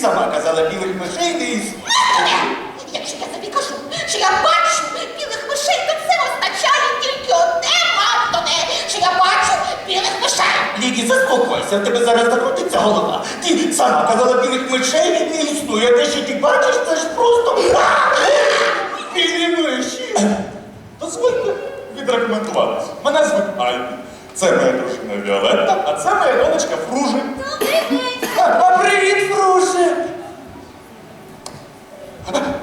сама казала білих мишей не існує. Якщо я тобі кажу, що я бачу білих мишей, то це означає тільки одне, Мартоне, що я бачу білих мишей. Ліді, заспокойся, в тебе зараз закрутиться голова. Ти сама казала білих мишей не існує. а Те, що ти бачиш, це ж просто білі миші. Дозвольте відрекомендуватися. Мене звуть Альбі. Це моя дружина Віолетта, а це моя донечка Фружик. 가봐라.